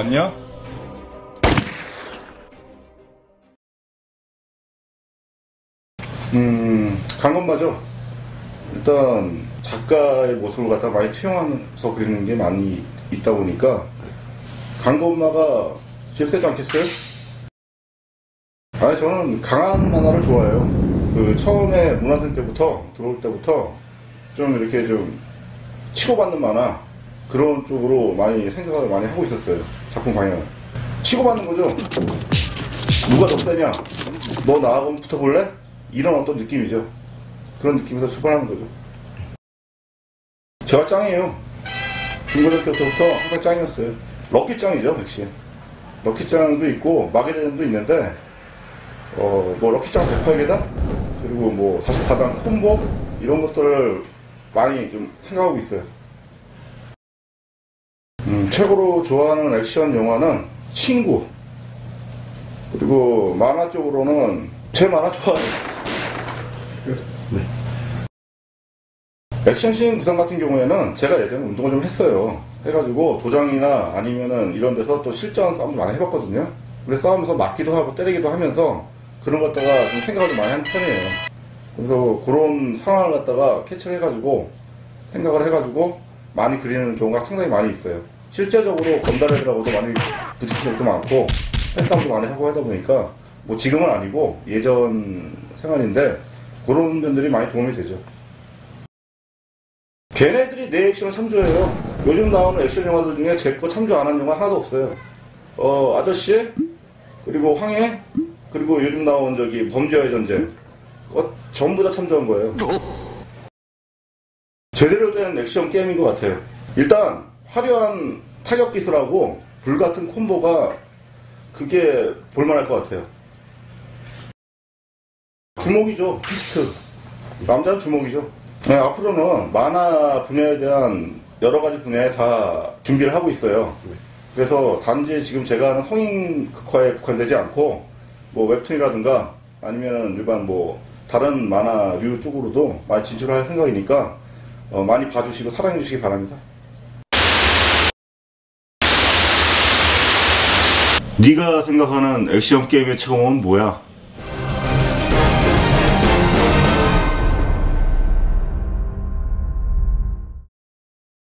왔냐? 음, 간건 맞아. 일단 작가의 모습을 갖다 많이 투영해서 그리는 게 많이 있다 보니까 강거 엄마가 제일 세지 않겠어요? 아니, 저는 강한 만화를 좋아해요. 그 처음에 문화생 때부터 들어올 때부터 좀 이렇게 좀 치고받는 만화 그런 쪽으로 많이 생각을 많이 하고 있었어요. 작품 방향을. 치고받는 거죠. 누가 더 세냐? 너 나하고 붙어볼래? 이런 어떤 느낌이죠. 그런 느낌에서 출발하는 거죠. 제가 짱이에요. 중고등학교 때부터 항상 짱이었어요. 럭키 짱이죠, 역시. 럭키 짱도 있고, 마계대장도 있는데, 어, 뭐, 럭키 짱 108계단? 그리고 뭐, 44단 콤보? 이런 것들을 많이 좀 생각하고 있어요. 음, 최고로 좋아하는 액션 영화는 친구. 그리고 만화 쪽으로는 제 만화 좋아해요. 액션씬 구성 같은 경우에는 제가 예전에 운동을 좀 했어요. 해가지고 도장이나 아니면은 이런 데서 또 실전 싸움도 많이 해봤거든요. 그래서 싸우면서 맞기도 하고 때리기도 하면서 그런 것 갖다가 좀 생각을 좀 많이 하는 편이에요. 그래서 그런 상황을 갖다가 캐치를 해가지고 생각을 해가지고 많이 그리는 경우가 상당히 많이 있어요. 실제적으로 건달애들하고도 많이 부딪힌 적도 많고 패싸움도 많이 하고 하다 보니까 뭐 지금은 아니고 예전 생활인데 그런 면들이 많이 도움이 되죠. 걔네들이 내 액션을 참조해요. 요즘 나오는 액션 영화들 중에 제 거 참조 안 한 영화 하나도 없어요. 어, 아저씨, 그리고 황해, 그리고 요즘 나온 저기 범죄와의 전쟁. 어, 전부 다 참조한 거예요. 제대로 된 액션 게임인 것 같아요. 일단, 화려한 타격 기술하고 불 같은 콤보가 그게 볼만할 것 같아요. 주목이죠. 피스트. 남자는 주목이죠. 네, 앞으로는 만화 분야에 대한 여러 가지 분야에 다 준비를 하고 있어요. 그래서 단지 지금 제가 하는 성인 극화에 국한되지 않고 뭐 웹툰이라든가 아니면 일반 뭐 다른 만화류 쪽으로도 많이 진출할 생각이니까 어, 많이 봐주시고 사랑해 주시기 바랍니다. 네가 생각하는 액션 게임의 최고는 뭐야?